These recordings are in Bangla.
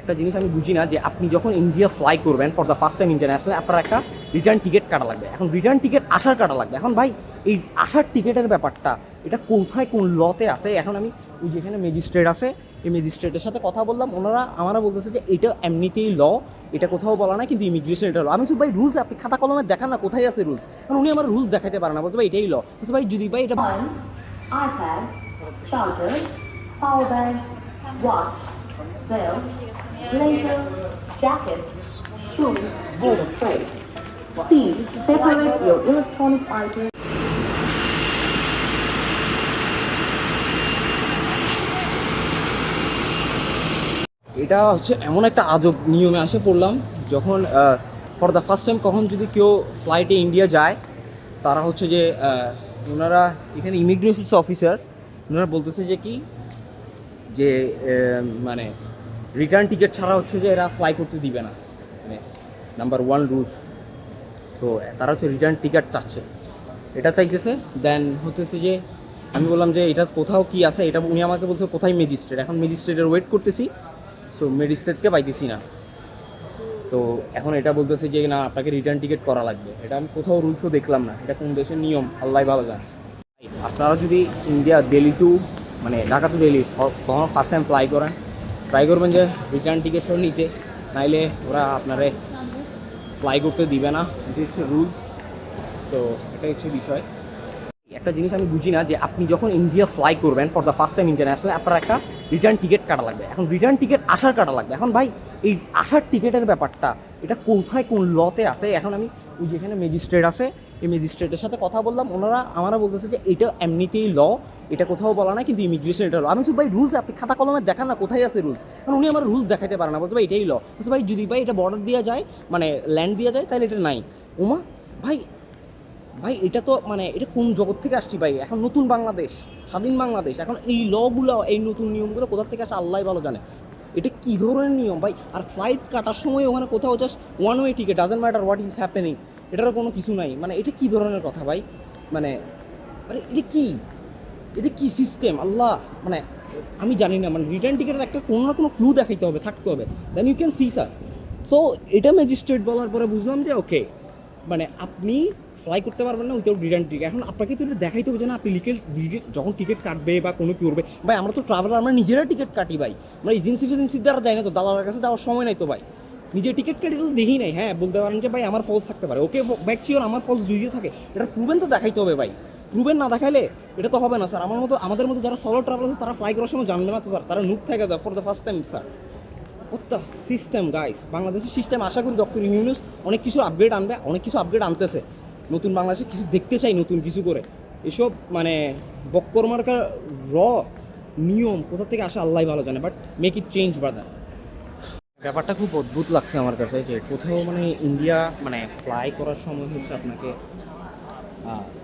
একটা জিনিস আমি বুঝি না যে আপনি যখন ইন্ডিয়া ফ্লাই করবেন for the first time international আপনার একটা রিটার্ন টিকিট কাটা লাগবে। এখন রিটার্ন টিকিট আসার কাটা লাগবে। এখন ভাই, এই আসার টিকিটের ব্যাপারটা, এটা কোথায় কোন লতে আছে? এখন আমি ওই যেখানে ম্যাজিস্ট্রেট আছে, এই ম্যাজিস্ট্রেটের সাথে কথা বললাম, ওনারা আমারা বলতেছে যে এটা এমনিতেই ল এটা কোথাও বলা না কিন্তু ইমিগ্রেশন এটা ল আমি শুধু ভাই রুলস আপনি খাতা কলমে দেখান না, কোথায় আছে রুলস কারণ উনি আমার রুলস দেখাতে পারে না, বলছে, ভাই, এটাই ল বলছে, ভাই, যদি ভাই, এটা blazer, jacket, shoes, and a tray. Please separate your electronic items. এটা হচ্ছে এমন একটা আজব নিয়মে আসে পড়লাম যখন ফর দ্য ফার্স্ট টাইম কখন যদি কেউ ফ্লাইটে ইন্ডিয়া যায় তারা হচ্ছে যে ওনারা এখানে ইমিগ্রেশন অফিসার ওনারা বলতেছে যে কি যে মানে রিটার্ন টিকিট ছাড়া হচ্ছে যে এরা ফ্লাই করতে দিবে না। মানে নাম্বার ওয়ান রুলস তো তারা হচ্ছে রিটার্ন টিকিট চাচ্ছে। এটা চাইতেছে দেন হতেছে যে আমি বললাম যে এটা কোথাও কি আছে, এটা উনি আমাকে বলছে কোথায় ম্যাজিস্ট্রেট এখন ম্যাজিস্ট্রেটের ওয়েট করতেছি সো ম্যাজিস্ট্রেটকে পাইতেছি না। তো এখন এটা বলতেছে যে না, আপনাকে রিটার্ন টিকিট করা লাগবে। এটা আমি কোথাও রুলসও দেখলাম না। এটা কোন দেশের নিয়ম? আল্লাহ ভালো জানে। আপনারা যদি ইন্ডিয়া দিল্লি টু মানে ঢাকা টু দিল্লি কখনো ফার্স্ট টাইম ফ্লাই করেন ট্রাই করবেন যে রিটার্ন টিকিট সহ নিতে। নাইলে ওরা আপনারে ফ্লাই করতে দিবে না। রুলস তো এটা হচ্ছে বিষয়। একটা জিনিস আমি বুঝি না যে আপনি যখন ইন্ডিয়া ফ্লাই করবেন for the first time international আপনার একটা রিটার্ন টিকিট কাটা লাগবে। এখন রিটার্ন টিকিট আসার কাটা লাগবে। এখন ভাই, এই আসার টিকিটের ব্যাপারটা, এটা কোথায় কোন লতে আছে? এখন আমি ওই যেখানে ম্যাজিস্ট্রেট আছে, এই ম্যাজিস্ট্রেটের সাথে কথা বললাম। ওনারা আমারা বলতেছে যে এটা এমনিতেই ল এটা কোথাও বলা না কিন্তু ইমিগ্রেশন এটা ল আমি ভাই রুলস আপনি খাতা কলমে দেখান না, কোথায় আছে রুলস কারণ উনি আমার রুলস দেখাতে পারে না। বলছে, ভাই, এটাই ল। বলছে, ভাই, যদি ভাই এটা বর্ডার দেওয়া যায় মানে ল্যান্ড দেওয়া যায়, তাহলে এটা নাই। ওমা ভাই ভাই, এটা তো মানে এটা কোন জগৎ থেকে আসছি ভাই? এখন নতুন বাংলাদেশ, স্বাধীন বাংলাদেশ। এখন এই লগুলো এই নতুন নিয়মগুলো কোথা থেকে আসে, আল্লাহ ভালো জানে। এটা কী ধরনের নিয়ম ভাই? আর ফ্লাইট কাটার সময় ওখানে কোথাও just one way ticket doesn't matter what is happening এটারও কোনো কিছু নাই। মানে এটা কী ধরনের কথা ভাই? মানে আরে, এটা কি? এটা কি সিস্টেম আল্লাহ মানে আমি জানি না মানে রিটার্ন টিকিটের একটা কোনো না কোনো ক্লু দেখাইতে হবে, থাকতে হবে। Then you can see sir so এটা ম্যাজিস্ট্রেট বলার পরে বুঝলাম যে ওকে মানে আপনি ফ্লাই করতে পারবেন না উইথাউট রিটার্ন টিকিট এখন আপনাকে তো এটা দেখাইতে হবে যে, না, আপনি লিকেল যখন টিকিট কাটবে বা কোনো কি করবে। ভাই, আমরা তো ট্রাভেলার আমরা নিজেরা টিকিট কাটি, ভাই। আমরা এজেন্সি ফেজেন্সির দ্বারা যাই না তো, দালালের কাছে যাওয়ার সময় নাই তো, ভাই। নিজে টিকিট কাটি তো দেখি নাই। হ্যাঁ বলতে পারেন যে, ভাই, আমার ফলস থাকতে পারে। ওকে ব্যাক আমার ফলস জড়িয়ে থাকে। এটা প্রুভেন তো দেখাইতে হবে, ভাই। প্রুভেন না দেখাইলে এটা তো হবে না স্যার আমার মতো আমাদের মতো যারা সলো ট্রাভেল আছে, তারা ফ্লাই করার সময় জানবে না তো স্যার তারা নুক থাকে for the first time sir প্রত্যেক সিস্টেম গাইস বাংলাদেশের সিস্টেম আশা করি ডক্টর ইউনিউস অনেক কিছু আপগ্রেড আনবে, অনেক কিছু আপগ্রেড আনতেছে। নতুন বাংলাদেশে কিছু দেখতে চাই, নতুন কিছু করে। এসব মানে বক্কর মার্কার র নিয়ম কোথা থেকে আসে আল্লাহ ভালো জানে but make it change brother ব্যাপারটা খুব অদ্ভুত লাগছে আমার কাছে যে কোথাও মানে ইন্ডিয়া মানে ফ্লাই করার সময় হচ্ছে আপনাকে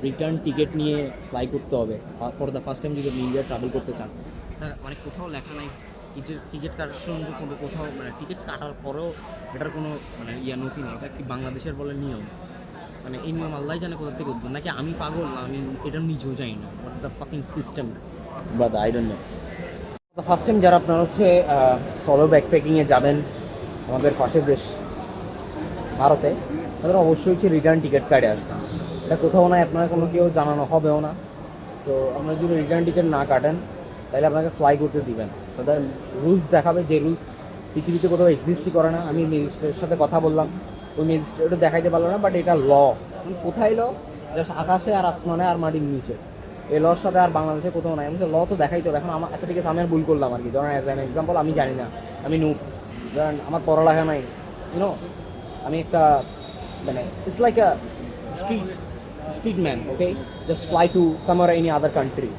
রিটার্ন টিকিট নিয়ে ফ্লাই করতে হবে ফর দ্য ফার্স্ট টাইম যদি আপনি ইন্ডিয়া ট্রাভেল করতে চান। মানে কোথাও লেখা নাই টিকিট টিকিট কাটার সময় কোনো কোথাও মানে টিকিট কাটার পরেও এটার কোনো মানে ইয়া নথি নেই এটা কি বাংলাদেশের বলে নিয়ম? মানে এই নিয়ম আল্লাহ জানে কোথা থেকে উদ্ভব নাকি আমি পাগল? না আমি এটা নিজেও জানি না but the fucking system but I don't know first time যারা আপনারা হচ্ছে সলো ব্যাকপ্যাকিংয়ে যাবেন আমাদের পাশের দেশ ভারতে তাদের অবশ্যই হচ্ছে রিটার্ন টিকিট কার্ডে আসবেন। এটা কোথাও না আপনার কোনো কেউ জানানো হবেও না। সো আপনারা যদি রিটার্ন টিকিট না কাটেন, তাহলে আপনাকে ফ্লাই করতে দিবেন। তাদের রুলস দেখাবে, যে রুলস পৃথিবীতে কোথাও এক্সিস্টই করে না। আমি ম্যাজিস্ট্রেটের সাথে কথা বললাম, ওই ম্যাজিস্ট্রেটও দেখাইতে পারল না বাট এটা ল কোথায় ল জাস্ট আকাশে আর আসমানে আর মাটির নিচে। এই লর সাথে আর বাংলাদেশে কোথাও নাই। আমি ল তো দেখাইতে হবে। এখন আমার আচ্ছা ঠিক আছে, আমি আর ভুল করলাম আর কি। ধরেন অ্যাজ অ্যান এক্সাম্পল আমি জানি না। আমি নু ধরেন, আমার পড়ালেখা নাই। ইউনো আমি একটা মানে it's like a street street man okay just fly to some or any other country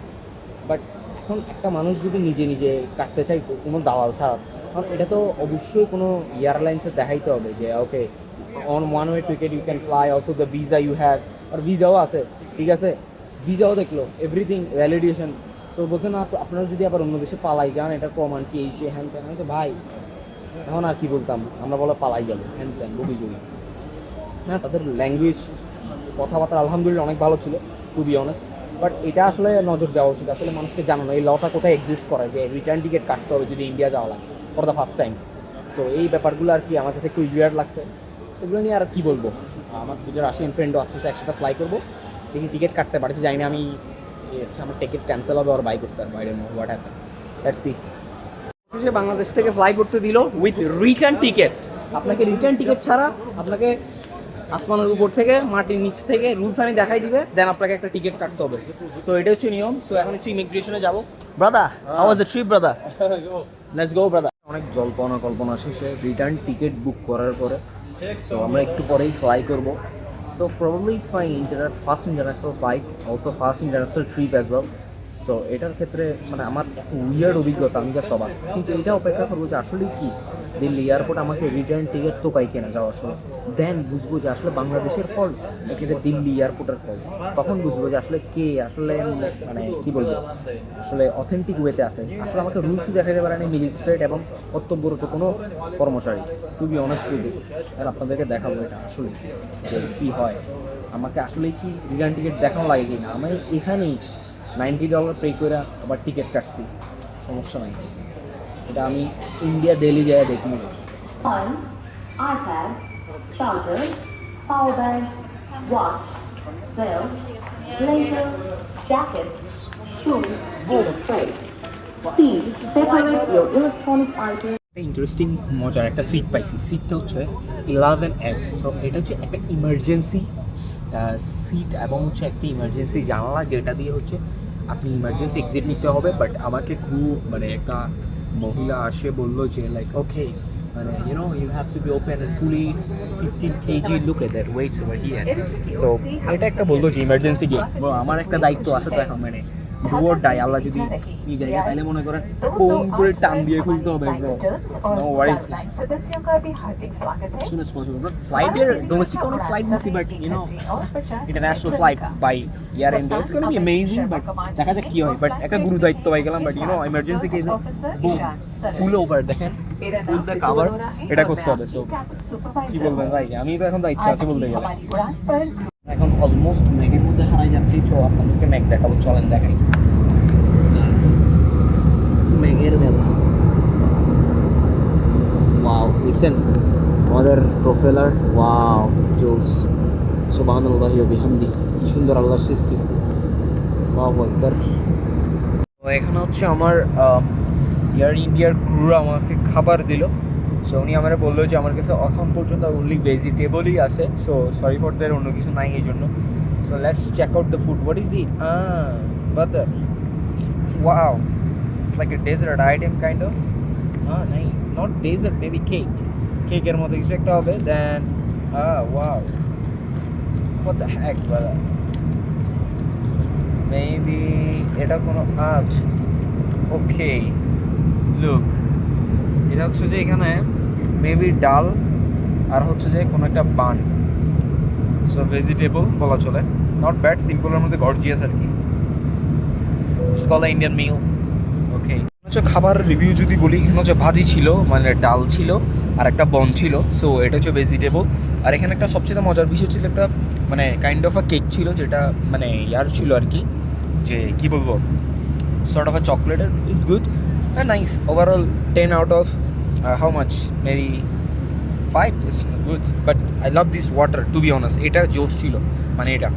but এখন একটা মানুষ যদি নিজে নিজে কাটতে চায় কোনো দালাল ছাড়া কারণ এটা তো অবশ্যই কোনো এয়ারলাইন্সে দেখাইতে হবে যে okay on one way ticket you can fly also the visa you have আর ভিসাও আছে ঠিক আছে? ভিসাও দেখল এভরিথিং ভ্যালিডেশন সো বলছে না তো আপনারা যদি আবার অন্য দেশে পালাই যান এটার প্রমাণ কি এই সে হ্যান ত্যান? বলছি, ভাই এখন আর কি বলতাম? আমরা বলে পালাই যাব হ্যান ত্যান ববি জড়ি হ্যাঁ তাদের ল্যাঙ্গুয়েজ কথাবার্তা আলহামদুলিল্লাহ অনেক ভালো ছিল টু বি অনেস্ট বাট এটা আসলে নজর দেওয়া উচিত। আসলে মানুষকে জানানো, এই লটা কোথায় এক্সিস্ট করে? যে রিটার্ন টিকিট কাটতে হবে যদি ইন্ডিয়া যাওয়া লাগে for the first time so এই ব্যাপারগুলো আর কি আমার কাছে একটু উইয়ার্ড লাগছে। এগুলো নিয়ে আর কি বলব? আমার দুটো রাশিয়ান ফ্রেন্ডও আসতেছে একসাথে ফ্লাই করব। দেখি টিকিট কাটতে পারছি জানি না আমি আমার টিকিট ক্যান্সেল হবে আর বাই করতে পারব I what happen let's see Bangladesh থেকে ফ্লাই করতে দিল উইথ রিটার্ন টিকিট আপনাকে রিটার্ন টিকিট ছাড়া আপনাকে আসমানের উপর থেকে মাটির নিচ থেকে রুলস আমি দেখাই দিবে দেন আপনাকে একটা টিকিট কাটতে হবে। সো এটা হচ্ছে নিয়ম। সো এখন হচ্ছে ইমিগ্রেশনে যাব। Brother how was the trip brother let's go brother অনেক জল্পনা কল্পনা শেষে রিটার্ন টিকিট বুক করার পরে সো আমরা একটু পরেই ফ্লাই করব। So probably it's my inter first international flight also first international trip as well so এটার ক্ষেত্রে মানে আমার এত উইয়ার্ড অভিজ্ঞতা আমি যা সবার কিন্তু এটা অপেক্ষা করব যে আসলে কি? দিল্লি এয়ারপোর্ট আমাকে রিটার্ন টিকিট তো কাই কেনা যাওয়ার সময়। দেন বুঝব যে আসলে বাংলাদেশের ফল নাকি এটা দিল্লি এয়ারপোর্টের ফল তখন বুঝব যে আসলে কে আসলে মানে কি বলব? আসলে অথেন্টিক ওয়েতে আছে। আসলে আমাকে রুলসই দেখাতে পারেনি ম্যাজিস্ট্রেট এবং কর্তব্যরত কোনো কর্মচারী। To be honest with this আর আপনাদেরকে দেখাবো এটা আসলে যে কী হয়। আমাকে আসলে কি রিটার্ন টিকিট দেখানো লাগে কি না আমি এখানেই নাইনটি ডলার পে করে আবার টিকিট কাটছি। সমস্যা নাই। এটা আমি ইন্ডিয়া দিল্লি যায় দেখব One, iPad, charger, power bank, watch, belt, blazer, jacket, shoes, and a tray. Please separate your electronic items. Interesting মজার একটা সিট পাইছি। সিটটা হচ্ছে ইলেভেন এফ সো এটা হচ্ছে একটা ইমার্জেন্সি সিট এবং হচ্ছে একটা ইমার্জেন্সি জানালা যেটা দিয়ে হচ্ছে আপনি ইমার্জেন্সি এক্সিট নিতে হবে বাট আমাকে খুব মানে একটা মহিলা আসে বলল যে লাইক ওকে মানে you know you have to be open and pulley fifteen KG look at that weights over here so এটা একটা বলল যে ইমার্জেন্সি গেম আমার একটা দায়িত্ব আছে তো এখন মানে ডুয়ারটাই আল্লাহ যদি নিয়ে যায় তাহলে মনে করেন কম করে দিয়ে খুলতে হবে ফ্লাইটের ডোমেস্টিক অনেক flight মিসি but you know international flight by year end it's gonna be but দেখা যাক কি হয় বাট একটা গুরু দায়িত্ব পাই গেলাম but you know emergency case pull over দেখেন পুল দ্য কভার এটা করতে হবে সো কি বলবেন ভাই আমি তো এখন দায়িত্ব আছে বলতে গেলে এখন অলমোস্ট ম্যাগের মধ্যে হারাই যাচ্ছি চো আপনাদেরকে ম্যাগ দেখাবো, চলেন দেখাই। ম্যাগের বেলা ওয়াও দেখছেন আমাদের প্রোফেলার ওয়াও জোস। সুবাহান আল্লাহ বিহামদি, কি সুন্দর আল্লাহ সৃষ্টি। ওয়াও একবার। এখানে হচ্ছে আমার এয়ার ইন্ডিয়ার ক্রুরা আমাকে খাবার দিল। সো উনি আমার বলল যে, আমার কাছে এখন পর্যন্ত অনলি ভেজিটেবলই আছে। সো সরি ফর দের অন্য কিছু নাই এই জন্য so let's check out the food what is it butter wow it's like a dessert item kind of হ্যাঁ নাই নট ডেজার্ট মেবি কেক কেকের মতো কিছু একটা হবে then wow for the heck brother maybe এটা কোনো ওকে লুক এটা হচ্ছে যে এখানে মেবি ডাল আর হচ্ছে যে কোনো একটা বান। সো ভেজিটেবল বলা চলে। নট ব্যাড সিম্পলের মধ্যে গর্জিয়াস আর কি। ইটস ইন্ডিয়ান মিল ওকে হচ্ছে খাবার রিভিউ যদি বলি, এখানে হচ্ছে ভাজি ছিল মানে ডাল ছিল আর একটা বন ছিল। সো এটা হচ্ছে ভেজিটেবল আর এখানে একটা সবচেয়ে মজার বিষয় ছিল একটা মানে কাইন্ড অফ আ কেক ছিল, যেটা মানে ইয়ার ছিল আর কি। যে, কী বলব? Sort of a chocolate is good and nice overall 10 out of uh, how much? Maybe 5 is good but i love this water to be honest. এটা জোস ছিল মানে এটা।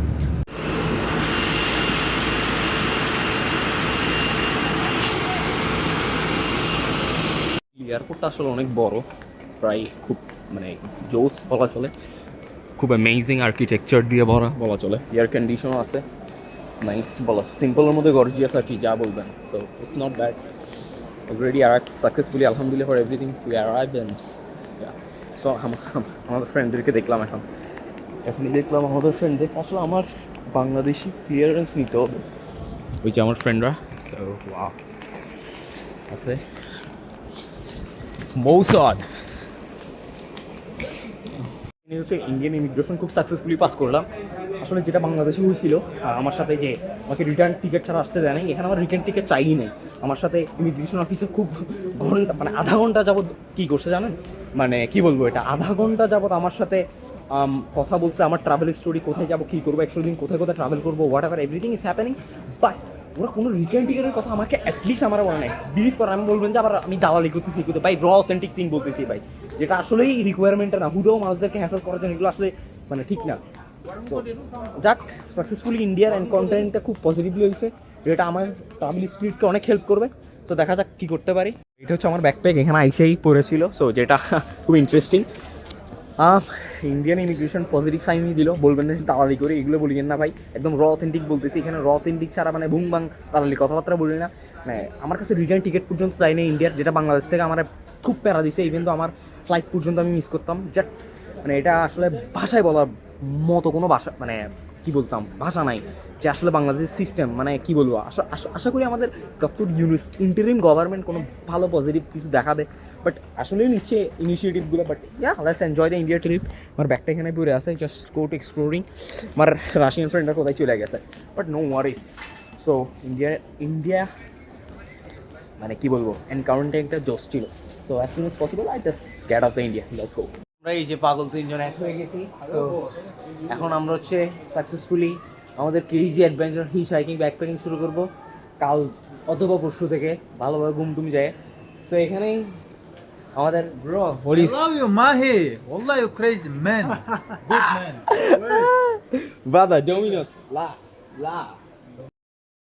এয়ারপোর্টটা আসলে অনেক বড় প্রায় খুব মানে জোস বলা চলে। খুব অ্যামেজিং আর্কিটেকচার দিয়ে ভরা বলা চলে। এয়ার কন্ডিশনও আছে। নাইস বলা সিম্পলের মধ্যে গর্জিয়াস আর কি যা বলবেন। So it's not bad already R successfully আলহামদুলিল্লাহ for everything to arrivals so আমাদের ফ্রেন্ডদেরকে দেখলাম এখন। এখনই দেখলাম আমাদের ফ্রেন্ডদের আসলে আমার বাংলাদেশি ক্লিয়ারেন্স নিতে হবে। ওই যে আমার ফ্রেন্ডরা সো ওয়া আছে। মৌসদ। হচ্ছে ইন্ডিয়ান ইমিগ্রেশন খুব সাকসেসফুলি পাস করলাম। আসলে যেটা বাংলাদেশে হয়েছিল আমার সাথে যে আমাকে রিটার্ন টিকিট ছাড়া আসতে দেয় নাই, এখানে আমার রিটার্ন টিকিট চাই নাই। আমার সাথে ইমিগ্রেশন অফিসে খুব ঘণ্টা মানে আধা ঘণ্টা যাবত কী করছে জানেন? মানে কি বলব এটা? আধা ঘণ্টা যাবত আমার সাথে কথা বলছে, আমার ট্রাভেল স্টোরি কোথায় যাব, কী করব, একশো দিন কোথায় কোথায় ট্রাভেল করব whatever everything is happening but ওরা কোনো রিটার্ন টিকেটের কথা আমাকে অ্যাটলিস্ট আমার বলে নাই। বিলিভ করেন আমি বলবেন যে আবার আমি দালালি করতেছি কিন্তু ভাই র অথেন্টিক থিং বলতেছি ভাই। যেটা আসলেই রিকোয়ারমেন্টটা না হুদেও মানুষদেরকে হ্যাসেল করার জন্য এগুলো আসলে মানে ঠিক না। So, যাক সাকসেসফুলি ইন্ডিয়ার অ্যান্ড খুব পজিটিভলি হয়েছে। যেটা আমার ট্রাভেল স্পিরিটকে অনেক হেল্প করবে। তো দেখা যাক কী করতে পারি। এটা হচ্ছে আমার ব্যাকপ্যাক এখানে আইসেই পড়েছিল। সো যেটা খুব ইন্টারেস্টিং ইন্ডিয়ান ইমিগ্রেশন পজিটিভ সাইনই দিল। বলবেন না দালালি করে এগুলো বলিয়েন না ভাই। একদম র অথেন্টিক বলতেছি। এখানে র অথেন্টিক ছাড়া মানে বুং বাং দালালি কথাবার্তা বলি না। মানে আমার কাছে রিটার্ন টিকিট পর্যন্ত চাই না ইন্ডিয়ার যেটা বাংলাদেশ থেকে আমার খুব প্যারা দিছে। ইভেন তো আমার ফ্লাইট পর্যন্ত আমি মিস করতাম। জাট মানে এটা আসলে ভাষায় বলার মতো কোনো ভাষা মানে কি বলতাম, ভাষা নাই যে আসলে বাংলাদেশের সিস্টেম মানে কি বলব, আশা, আশা- করি আমাদের ডক্টর ইউনিস ইন্টারিম গভর্নমেন্ট কোনো ভালো পজিটিভ কিছু দেখাবে বাট আসলেই নিচ্ছে ইনিশিয়েটিভগুলো but yeah let's enjoy the India trip আমার ব্যাগটা এখানে পড়ে আছে জাস্ট গো টু এক্সপ্লোরিং আমার রাশিয়ান ফ্রেন্ডরা কোথায় চলে গেছে but no worries so India India মানে কি বলব এনকাউন্টার একটা জোস ছিল so as soon as possible I just get off the India let's go আমরা এই যে পাগল তিনজন এক হয়ে গেছি তো এখন আমরা হচ্ছে সাকসেসফুলি আমাদের crazy adventure hitchhiking backpacking শুরু করব কাল অথবা পরশু থেকে ভালোভাবে ঘুম টুম যায় সো এখানেই আমাদের bro Haris I love you, Mahi. Wallah, you crazy man. Good man. Brother Domino's লা লা